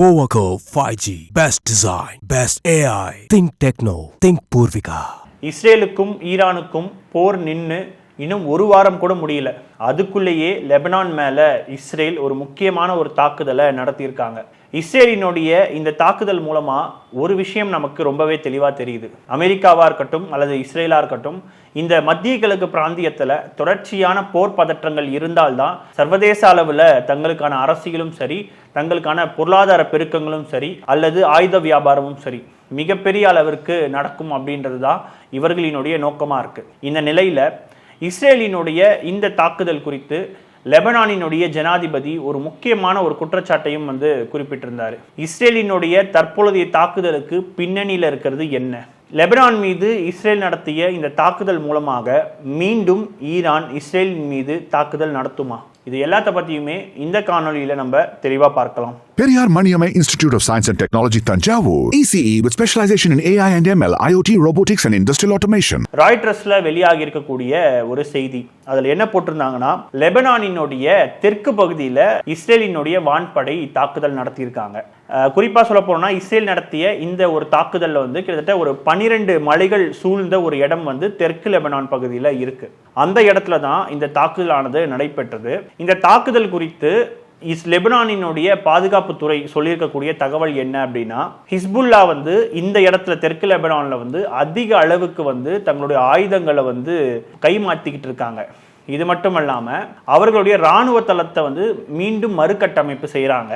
போவகோ five G best design best AI think techno think Poorvika இஸ்ரேலுக்கும் ஈரானுக்கும் போர் நின்று இன்னும் ஒரு வாரம் கூட முடியல. அதுக்குள்ளேயே லெபனான் மேலே இஸ்ரேல் ஒரு முக்கியமான ஒரு தாக்குதலை நடத்தியிருக்காங்க. இஸ்ரேலினுடைய இந்த தாக்குதல் மூலமாக ஒரு விஷயம் நமக்கு ரொம்பவே தெளிவாக தெரியுது. அமெரிக்காவாக இருக்கட்டும் அல்லது இஸ்ரேலாக இருக்கட்டும் இந்த மத்திய கிழக்கு பிராந்தியத்தில் தொடர்ச்சியான போர் பதற்றங்கள் இருந்தால்தான் சர்வதேச அளவில் தங்களுக்கான அரசியலும் சரி தங்களுக்கான பொருளாதார பெருக்கங்களும் சரி அல்லது ஆயுத வியாபாரமும் சரி மிகப்பெரிய அளவிற்கு நடக்கும் அப்படின்றது தான் இவர்களினுடைய நோக்கமாக இருக்குது இந்த நிலையில் இஸ்ரேலினுடைய இந்த தாக்குதல் குறித்து லெபனானினுடைய ஜனாதிபதி ஒரு முக்கியமான ஒரு குற்றச்சாட்டையும் வந்து குறிப்பிட்டிருந்தார். இஸ்ரேலினுடைய தற்பொழுதைய தாக்குதலுக்கு பின்னணியில் இருக்கிறது என்ன? லெபனான் மீது இஸ்ரேல் நடத்திய இந்த தாக்குதல் மூலமாக மீண்டும் ஈரான் இஸ்ரேலின் மீது தாக்குதல் நடத்துமா? இது எல்லாத்த பற்றியுமே இந்த காணொலியில் நம்ம தெளிவாக பார்க்கலாம். Periyar Maniamai Institute of Science and Technology, Tanjavur. ECE with specialization in AI and ML, IoT, robotics, and industrial automation. ராய்ட்ரஸ்ல வெளியாகி இருக்கக்கூடிய ஒரு செய்தி அதுல என்ன போட்டிருந்தாங்கன்னா லெபனானினுடைய தெற்கு பகுதியில இஸ்ரேலினுடைய வான்படை தாக்குதல் நடத்தியிருக்காங்க குறிப்பாக குறிப்பா சொல்ல போனோம்னா இஸ்ரேல் நடத்திய இந்த ஒரு தாக்குதல்ல வந்து கிட்டத்தட்ட ஒரு பனிரெண்டு மலைகள் சூழ்ந்த ஒரு இடம் வந்து தெற்கு லெபனான் பகுதியில இருக்கு அந்த இடத்துல தான் இந்த தாக்குதலானது நடைபெற்றது இந்த தாக்குதல் குறித்து இஸ் லெபனானினுடைய பாதுகாப்புத்துறை சொல்லியிருக்கக்கூடிய தகவல் என்ன அப்படின்னா ஹிஸ்புல்லா வந்து இந்த இடத்துல தெற்கு லெபனானில் வந்து அதிக அளவுக்கு வந்து தங்களுடைய ஆயுதங்களை வந்து கைமாற்றிக்கிட்டு இருக்காங்க. இது மட்டும் இல்லாமல் அவர்களுடைய இராணுவ தளத்தை வந்து மீண்டும் மறுகட்டமைப்பு செய்கிறாங்க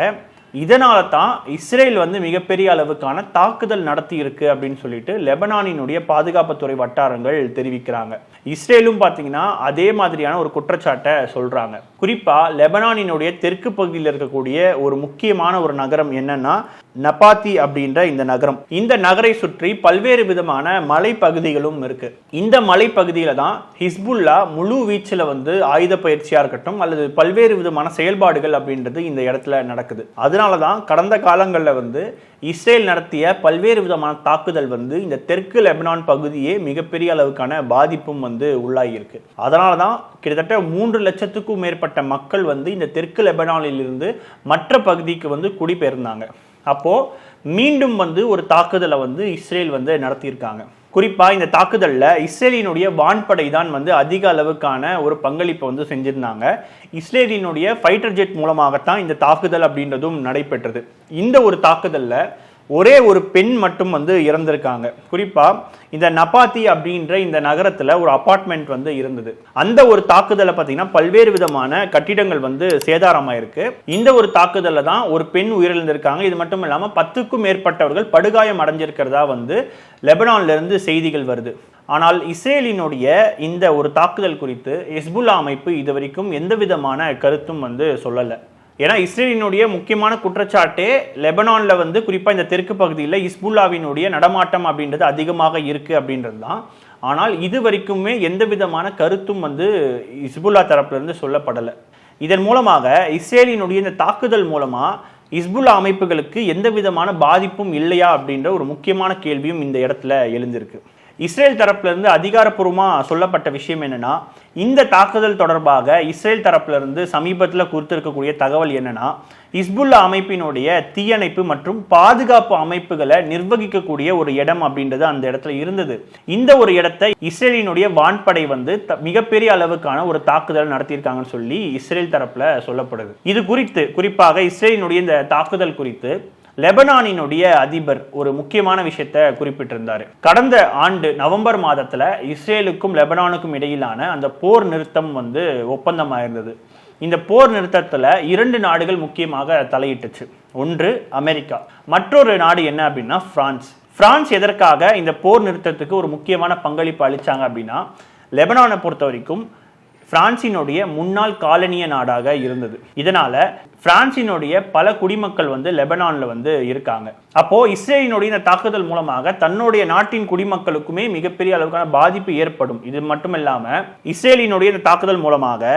இதனால தான் இஸ்ரேல் வந்து மிகப்பெரிய அளவுக்கான தாக்குதல் நடத்தி இருக்கு அப்படின்னு சொல்லிட்டு லெபனானினுடைய பாதுகாப்புத்துறை வட்டாரங்கள் தெரிவிக்கிறாங்க. இஸ்ரேலும் பார்த்தீங்கன்னா அதே மாதிரியான ஒரு குற்றச்சாட்டை சொல்றாங்க. குறிப்பா லெபனானினுடைய தெற்கு பகுதியில் இருக்கக்கூடிய ஒரு முக்கியமான ஒரு நகரம் என்னன்னா நபாத்தி அப்படின்ற இந்த நகரம். இந்த நகரை சுற்றி பல்வேறு விதமான மலைப்பகுதிகளும் இருக்கு. இந்த மலைப்பகுதியில தான் ஹிஸ்புல்லா முழு வீச்சில் வந்து ஆயுத பயிற்சியா இருக்கட்டும் அல்லது பல்வேறு விதமான செயல்பாடுகள் அப்படின்றது இந்த இடத்துல நடக்குது. அதனால தான் கடந்த காலங்களில் வந்து இஸ்ரேல் நடத்திய பல்வேறு விதமான தாக்குதல் வந்து இந்த தெற்கு லெபனான் பகுதியே மிகப்பெரிய அளவுக்கான பாதிப்பும் வந்து உள்ளாகியிருக்கு. அதனால தான் கிட்டத்தட்ட மூன்று லட்சத்துக்கும் மேற்பட்ட மக்கள் வந்து இந்த தெற்கு லெபனானிலிருந்து மற்ற பகுதிக்கு வந்து குடிபெயர்ந்தாங்க. அப்போது மீண்டும் வந்து ஒரு தாக்குதலை வந்து இஸ்ரேல் வந்து நடத்தியிருக்காங்க. குறிப்பாக இந்த தாக்குதலில் இஸ்ரேலினுடைய வான்படை தான் வந்து அதிக அளவுக்கான ஒரு பங்களிப்பை வந்து செஞ்சுருந்தாங்க. இஸ்ரேலினுடைய ஃபைட்டர் ஜெட் மூலமாகத்தான் இந்த தாக்குதல் அப்படின்றதும் நடைபெற்றது. இந்த ஒரு தாக்குதலில் ஒரே ஒரு பெண் மட்டும் வந்து இறந்திருக்காங்க. குறிப்பாக இந்த நபாத்தி அப்படின்ற இந்த நகரத்தில் ஒரு அபார்ட்மெண்ட் வந்து இருந்தது. அந்த ஒரு தாக்குதலை பார்த்தீங்கன்னா பல்வேறு விதமான கட்டிடங்கள் வந்து சேதாரமாயிருக்கு இந்த ஒரு தாக்குதலில் தான் ஒரு பெண் உயிரிழந்திருக்காங்க. இது மட்டும் இல்லாமல் பத்துக்கும் மேற்பட்டவர்கள் படுகாயம் அடைஞ்சிருக்கிறதா வந்து லெபனான்லேருந்து செய்திகள் வருது. ஆனால் இஸ்ரேலினுடைய இந்த ஒரு தாக்குதல் குறித்து ஹிஸ்புல்லா அமைப்பு இதுவரைக்கும் எந்த விதமான கருத்தும் வந்து சொல்லலை. ஏன்னா இஸ்ரேலினுடைய முக்கியமான குற்றச்சாட்டே லெபனானில் வந்து குறிப்பாக இந்த தெற்கு பகுதியில் இஸ்புல்லாவினுடைய நடமாட்டம் அப்படின்றது அதிகமாக இருக்கு அப்படின்றது தான் ஆனால் இது வரைக்குமே எந்த விதமான கருத்தும் வந்து இஸ்புல்லா தரப்பிலிருந்து சொல்லப்படலை. இதன் மூலமாக இஸ்ரேலினுடைய இந்த தாக்குதல் மூலமாக இஸ்புல்லா அமைப்புகளுக்கு எந்த விதமான பாதிப்பும் இல்லையா அப்படின்ற ஒரு முக்கியமான கேள்வியும் இந்த இடத்துல எழுந்திருக்கு. இஸ்ரேல் தரப்புல இருந்து சொல்லப்பட்ட விஷயம் என்னன்னா இந்த தாக்குதல் தொடர்பாக இஸ்ரேல் தரப்புல இருந்து சமீபத்தில் கொடுத்திருக்கக்கூடிய தகவல் என்னன்னா இஸ்புல்லா அமைப்பினுடைய தீயணைப்பு மற்றும் பாதுகாப்பு அமைப்புகளை நிர்வகிக்கக்கூடிய ஒரு இடம் அப்படின்றது அந்த இடத்துல இருந்தது. இந்த ஒரு இடத்தை இஸ்ரேலினுடைய வான்படை வந்து த- மிகப்பெரிய அளவுக்கான ஒரு தாக்குதல் நடத்தியிருக்காங்கன்னு சொல்லி இஸ்ரேல் தரப்புல சொல்லப்படுது. இது குறித்து குறிப்பாக இஸ்ரேலினுடைய இந்த தாக்குதல் குறித்து லெபனானினுடைய அதிபர் ஒரு முக்கியமான விஷயத்தை குறிப்பிட்டிருந்தார். கடந்த ஆண்டு நவம்பர் மாதத்தில் இஸ்ரேலுக்கும் லெபனானுக்கும் இடையிலான அந்த போர் நிறுத்தம் வந்து ஒப்பந்தமாயிருந்தது. இந்த போர் நிறுத்தத்தில் இரண்டு நாடுகள் முக்கியமாக தலையிட்டுச்சு. ஒன்று அமெரிக்கா மற்றொரு நாடு என்ன அப்படின்னா பிரான்ஸ். பிரான்ஸ் எதற்காக இந்த போர் நிறுத்தத்துக்கு ஒரு முக்கியமான பங்களிப்பு அளிச்சாங்க அப்படின்னா லெபனானை பொறுத்த வரைக்கும் பிரான்சினுடைய முன்னாள் காலனிய நாடாக இருந்தது. இதனால பிரான்சினுடைய பல குடிமக்கள் வந்து லெபனான்ல வந்து இருக்காங்க. அப்போ இஸ்ரேலினுடைய இந்த தாக்குதல் மூலமாக தன்னுடைய நாட்டின் குடிமக்களுக்குமே மிகப்பெரிய அளவுக்கான பாதிப்பு ஏற்படும். இது மட்டும் இல்லாம இஸ்ரேலினுடைய இந்த தாக்குதல் மூலமாக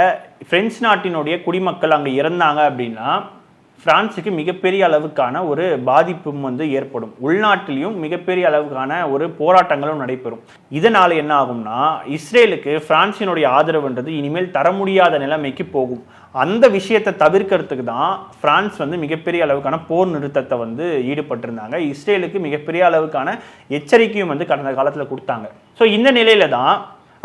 பிரெஞ்சு நாட்டினுடைய குடிமக்கள் அங்க இறந்தாங்க அப்படின்னா பிரான்ஸுக்கு மிகப்பெரிய அளவுக்கான ஒரு பாதிப்பும் வந்து ஏற்படும். உள்நாட்டிலையும் மிகப்பெரிய அளவுக்கான ஒரு போராட்டங்களும் நடைபெறும். இதனால் என்ன ஆகும்னா இஸ்ரேலுக்கு பிரான்சினுடைய ஆதரவுன்றது இனிமேல் தர முடியாத நிலைமைக்கு போகும். அந்த விஷயத்தை தவிர்க்கிறதுக்கு தான் பிரான்ஸ் வந்து மிகப்பெரிய அளவுக்கான போர் நிறுத்தத்தை வந்து ஈடுபட்டிருந்தாங்க. இஸ்ரேலுக்கு மிகப்பெரிய அளவுக்கான எச்சரிக்கையும் வந்து கடந்த காலத்தில் கொடுத்தாங்க. ஸோ இந்த நிலையில தான்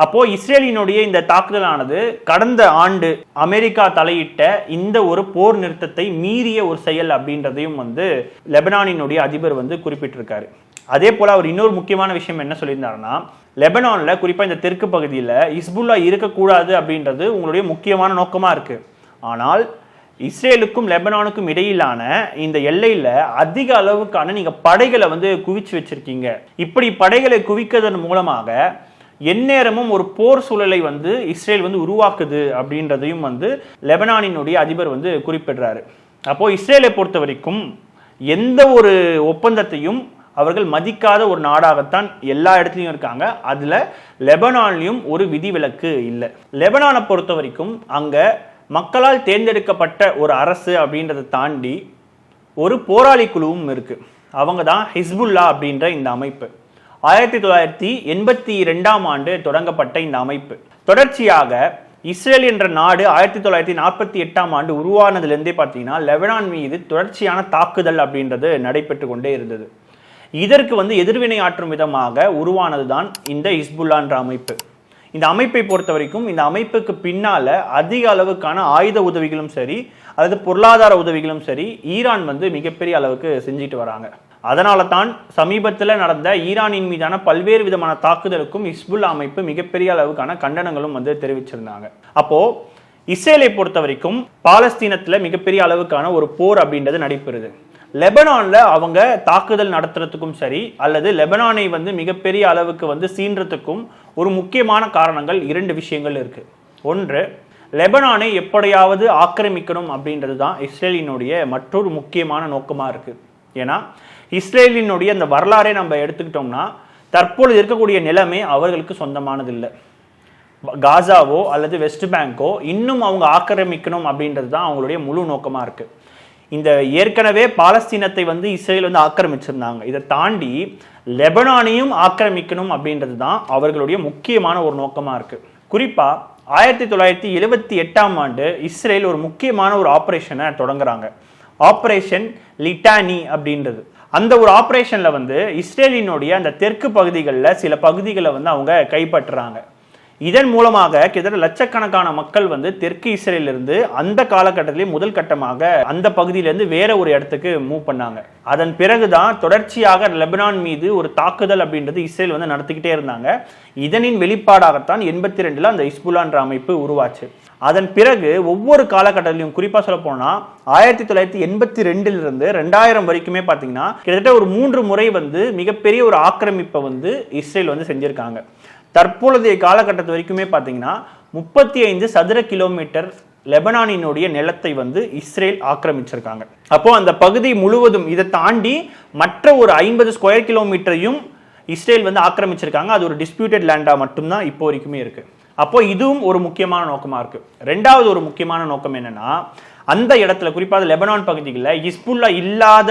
அப்போ இஸ்ரேலினுடைய இந்த தாக்குதலானது கடந்த ஆண்டு அமெரிக்கா தலையிட்ட இந்த ஒரு போர் நிறுத்தத்தை மீறிய ஒரு செயல் அப்படின்றதையும் வந்து லெபனானினுடைய அதிபர் வந்து குறிப்பிட்டிருக்காரு. அதே போல அவர் இன்னொரு முக்கியமான விஷயம் என்ன சொல்லியிருந்தாருன்னா லெபனான்ல குறிப்பா இந்த தெற்கு பகுதியில் இஸ்புல்லா இருக்கக்கூடாது அப்படின்றது உங்களுடைய முக்கியமான நோக்கமா இருக்கு. ஆனால் இஸ்ரேலுக்கும் லெபனானுக்கும் இடையிலான இந்த எல்லையில அதிக அளவுக்கான நீங்க படைகளை வந்து குவிச்சு வச்சிருக்கீங்க. இப்படி படைகளை குவிக்கிறதன் மூலமாக எந்நேரமும் ஒரு போர் சூழலை வந்து இஸ்ரேல் வந்து உருவாக்குது அப்படின்றதையும் வந்து லெபனானினுடைய அதிபர் வந்து குறிப்பிடுறாரு. அப்போ இஸ்ரேலை பொறுத்த வரைக்கும் எந்த ஒரு ஒப்பந்தத்தையும் அவர்கள் மதிக்காத ஒரு நாடாகத்தான் எல்லா இடத்துலையும் இருக்காங்க. அதுல லெபனான்லையும் ஒரு விதிவிலக்கு இல்லை. லெபனானை பொறுத்த வரைக்கும் அங்க மக்களால் தேர்ந்தெடுக்கப்பட்ட ஒரு அரசு அப்படின்றத தாண்டி ஒரு போராளி குழுவும் இருக்கு. அவங்க தான் ஹிஸ்புல்லா அப்படின்ற இந்த அமைப்பு. ஆயிரத்தி தொள்ளாயிரத்தி எண்பத்தி ரெண்டாம் ஆண்டு தொடங்கப்பட்ட இந்த அமைப்பு. தொடர்ச்சியாக இஸ்ரேல் என்ற நாடு ஆயிரத்தி தொள்ளாயிரத்தி நாற்பத்தி எட்டாம் ஆண்டு உருவானதுலேருந்தே பார்த்தீங்கன்னா லெபனான் மீது தொடர்ச்சியான தாக்குதல் அப்படின்றது நடைபெற்று கொண்டே இருந்தது. இதற்கு வந்து எதிர்வினை ஆற்றும் விதமாக உருவானது தான் இந்த இஸ்புல்லான்ற அமைப்பு. இந்த அமைப்பை பொறுத்த வரைக்கும் இந்த அமைப்புக்கு பின்னால அதிக அளவுக்கான ஆயுத உதவிகளும் சரி அல்லது பொருளாதார உதவிகளும் சரி ஈரான் வந்து மிகப்பெரிய அளவுக்கு செஞ்சுட்டு வராங்க. அதனால தான் சமீபத்தில் நடந்த ஈரானின் மீதான பல்வேறு விதமான தாக்குதலுக்கும் இஸ்புல் அமைப்பு மிகப்பெரிய அளவுக்கான கண்டனங்களும் வந்து தெரிவிச்சிருந்தாங்க. அப்போ இஸ்ரேலை பொறுத்த வரைக்கும் பாலஸ்தீனத்தில் மிகப்பெரிய அளவுக்கான ஒரு போர் அப்படின்றது நடைபெறுது. லெபனான்ல அவங்க தாக்குதல் நடத்துறதுக்கும் சரி அல்லது லெபனானை வந்து மிகப்பெரிய அளவுக்கு வந்து சீன்றதுக்கும் ஒரு முக்கியமான காரணங்கள் இரண்டு விஷயங்கள் இருக்கு. ஒன்று லெபனானை எப்படியாவது ஆக்கிரமிக்கணும் அப்படின்றது தான் இஸ்ரேலினுடைய மற்றொரு முக்கியமான நோக்கமாக இருக்கு. ஏன்னா இஸ்ரேலினுடைய அந்த வரலாறை நம்ம எடுத்துக்கிட்டோம்னா தற்பொழுது இருக்கக்கூடிய நிலைமை அவர்களுக்கு சொந்தமானதில்லை. காசாவோ அல்லது வெஸ்ட் பேங்கோ இன்னும் அவங்க ஆக்கிரமிக்கணும் அப்படின்றது தான் அவங்களுடைய முழு நோக்கமாக இருக்குது இந்த ஏற்கனவே பாலஸ்தீனத்தை வந்து இஸ்ரேல் வந்து ஆக்கிரமிச்சிருந்தாங்க. இதை தாண்டி லெபனானையும் ஆக்கிரமிக்கணும் அப்படின்றது தான் அவர்களுடைய முக்கியமான ஒரு நோக்கமாக இருக்குது குறிப்பாக ஆயிரத்தி தொள்ளாயிரத்தி எழுபத்தி எட்டாம் ஆண்டு இஸ்ரேல் ஒரு முக்கியமான ஒரு ஆப்ரேஷனை தொடங்குறாங்க. ஆப்ரேஷன் லிட்டானி அப்படின்றது. அந்த ஒரு ஆப்ரேஷனில் வந்து இஸ்ரேலினுடைய அந்த தெற்கு பகுதிகளில் சில பகுதிகளை வந்து அவங்க கைப்பற்றுறாங்க. இதன் மூலமாக கிட்டத்தட்ட லட்சக்கணக்கான மக்கள் வந்து தெற்கு இஸ்ரேலிருந்து அந்த காலகட்டத்திலே முதல் கட்டமாக அந்த பகுதியிலிருந்து வேற ஒரு இடத்துக்கு மூவ் பண்ணாங்க. அதன் பிறகுதான் தொடர்ச்சியாக லெபனான் மீது ஒரு தாக்குதல் அப்படின்றது இஸ்ரேல் வந்து நடத்திக்கிட்டே இருந்தாங்க. இதனின் வெளிப்பாடாகத்தான் எண்பத்தி ரெண்டுல அந்த இஸ்புலான்ற அமைப்பு உருவாச்சு. அதன் பிறகு ஒவ்வொரு காலகட்டத்திலையும் குறிப்பா சொல்ல போனா ஆயிரத்தி தொள்ளாயிரத்தி எண்பத்தி ரெண்டுல இருந்து ரெண்டாயிரம் வரைக்குமே பாத்தீங்கன்னா கிட்டத்தட்ட ஒரு மூன்று முறை வந்து மிகப்பெரிய ஒரு ஆக்கிரமிப்பை வந்து இஸ்ரேல் வந்து செஞ்சிருக்காங்க. தற்பொழுதைய காலகட்டத்து வரைக்குமே பார்த்தீங்கன்னா முப்பத்தி ஐந்து சதுர கிலோமீட்டர் லெபனானினுடைய நிலத்தை வந்து இஸ்ரேல் ஆக்கிரமிச்சிருக்காங்க. அப்போ அந்த பகுதி முழுவதும் இதை தாண்டி மற்ற ஒரு ஐம்பது ஸ்கொயர் கிலோமீட்டரையும் இஸ்ரேல் வந்து ஆக்கிரமிச்சிருக்காங்க. அது ஒரு டிஸ்பியூட்டட் லேண்டாக மட்டும்தான் இப்போ வரைக்குமே இருக்கு. அப்போ இதுவும் ஒரு முக்கியமான நோக்கமாக இருக்கு. ரெண்டாவது ஒரு முக்கியமான நோக்கம் என்னன்னா அந்த இடத்துல குறிப்பாக லெபனான் பகுதிகளில் ஹிஸ்புல்லா இல்லாத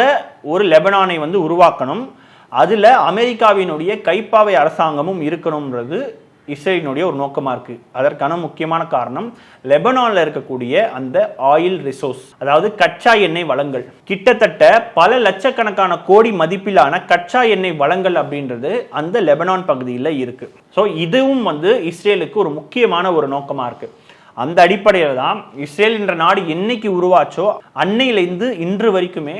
ஒரு லெபனானை வந்து உருவாக்கணும். அதில் அமெரிக்காவினுடைய கைப்பாவை அரசாங்கமும் இருக்கணும்ன்றது இஸ்ரேலினுடைய ஒரு நோக்கமாக இருக்குது அதற்கான முக்கியமான காரணம் லெபனானில் இருக்கக்கூடிய அந்த ஆயில் ரிசோர்ஸ் அதாவது கச்சா எண்ணெய் வளங்கள். கிட்டத்தட்ட பல லட்சக்கணக்கான கோடி மதிப்பிலான கச்சா எண்ணெய் வளங்கள் அப்படின்றது அந்த லெபனான் பகுதியில் இருக்குது ஸோ இதுவும் வந்து இஸ்ரேலுக்கு ஒரு முக்கியமான ஒரு நோக்கமாக இருக்குது அந்த அடிப்படையில் தான் இஸ்ரேல் என்ற நாடு என்னைக்கு உருவாச்சோ அன்னையிலேருந்து இன்று வரைக்குமே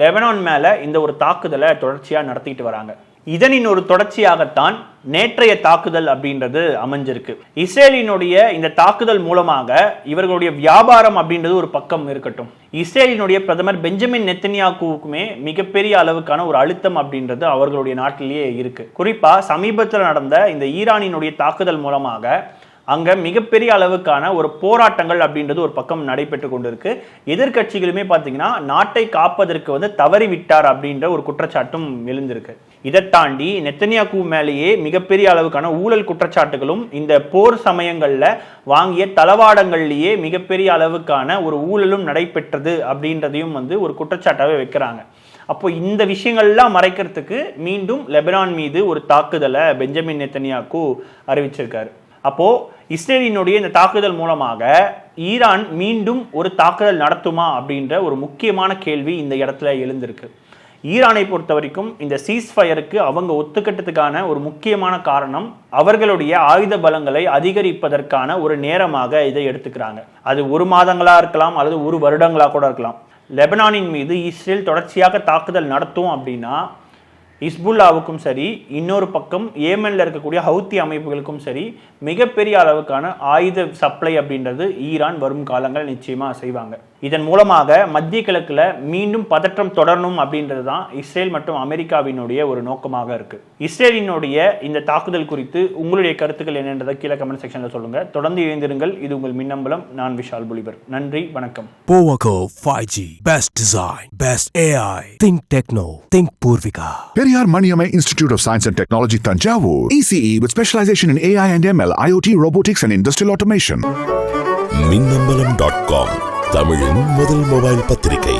லெபனான் மேலே இந்த ஒரு தாக்குதலை தொடர்ச்சியாக நடத்திட்டு வராங்க. இதனின் ஒரு தொடர்ச்சியாகத்தான் நேற்றைய தாக்குதல் அப்படின்றது அமைஞ்சிருக்கு. இஸ்ரேலினுடைய இந்த தாக்குதல் மூலமாக இவர்களுடைய வியாபாரம் அப்படின்றது ஒரு பக்கம் இருக்கட்டும். இஸ்ரேலினுடைய பிரதமர் பெஞ்சமின் நெத்தனியாக்குவுக்குமே மிகப்பெரிய அளவுக்கான ஒரு அழுத்தம் அப்படின்றது அவர்களுடைய நாட்டிலேயே இருக்கு. குறிப்பா சமீபத்தில் நடந்த இந்த ஈரானினுடைய தாக்குதல் மூலமாக அங்க மிகப்பெரிய அளவுக்கான ஒரு போராட்டங்கள் அப்படின்றது ஒரு பக்கம் நடைபெற்று கொண்டிருக்கு. எதிர்க்கட்சிகளுமே பார்த்தீங்கன்னா நாட்டை காப்பதற்கு வந்து தவறி விட்டார் அப்படின்ற ஒரு குற்றச்சாட்டும் எழுந்திருக்கு. இதை தாண்டி நெத்தனியாக்கு மேலேயே மிகப்பெரிய அளவுக்கான ஊழல் குற்றச்சாட்டுகளும் இந்த போர் சமயங்களில் வாங்கிய தளவாடங்கள்லேயே மிகப்பெரிய அளவுக்கான ஒரு ஊழலும் நடைபெற்றது அப்படின்றதையும் வந்து ஒரு குற்றச்சாட்டாகவே வைக்கிறாங்க. அப்போ இந்த விஷயங்கள்லாம் மறைக்கிறதுக்கு மீண்டும் லெபனான் மீது ஒரு தாக்குதலை பெஞ்சமின் நெத்தனியாக்கு அறிவிச்சிருக்காரு. அப்போ இஸ்ரேலினுடைய இந்த தாக்குதல் மூலமாக ஈரான் மீண்டும் ஒரு தாக்குதல் நடத்துமா அப்படின்ற ஒரு முக்கியமான கேள்வி இந்த இடத்துல எழுந்திருக்கு. ஈரானை பொறுத்த வரைக்கும் இந்த சீஸ்ஃபயருக்கு அவங்க ஒத்துக்கட்டதுக்கான ஒரு முக்கியமான காரணம் அவர்களுடைய ஆயுத பலங்களை அதிகரிப்பதற்கான ஒரு நேரமாக இதை எடுத்துக்கிறாங்க. அது ஒரு மாதங்களா இருக்கலாம் அல்லது ஒரு வருடங்களா கூட இருக்கலாம். லெபனானின் மீது இஸ்ரேல் தொடர்ச்சியாக தாக்குதல் நடத்தும் அப்படின்னா இஸ்புல்லாவுக்கும் சரி இன்னொரு பக்கம் ஏமனில் இருக்கக்கூடிய ஹவுத்தி அமைப்புகளுக்கும் சரி மிகப்பெரிய அளவுக்கான ஆயுத சப்ளை அப்படின்றது ஈரான் வரும் காலங்கள் நிச்சயமாக செய்வாங்க. இதன் மூலமாக மத்திய கிழக்கில் மீண்டும் பதற்றம் தொடரணும் அப்படின்றது தான் இஸ்ரேல் மற்றும் அமெரிக்காவினுடைய ஒரு நோக்கமாக இருக்கு. இஸ்ரேலினுடைய இந்த தாக்குதல் குறித்து உங்களுடைய கருத்துக்கள் என்னன்றதை கீழே கமெண்ட் செக்ஷனில் சொல்லுங்கள் தொடர்ந்து இணைந்திருங்கள். இது உங்கள் மின்னம்பலம். நான் விஷால் புலிபர். நன்றி. வணக்கம். போவகோ five G best design best AI think techno think Poorvika. Periyar Maniamai Institute of Science and Technology Tanjavur. ECE with specialization in AI and ML, IoT, robotics and industrial automation. Minnambalam dot com தமிழின் முதல் mobile பத்திரிகை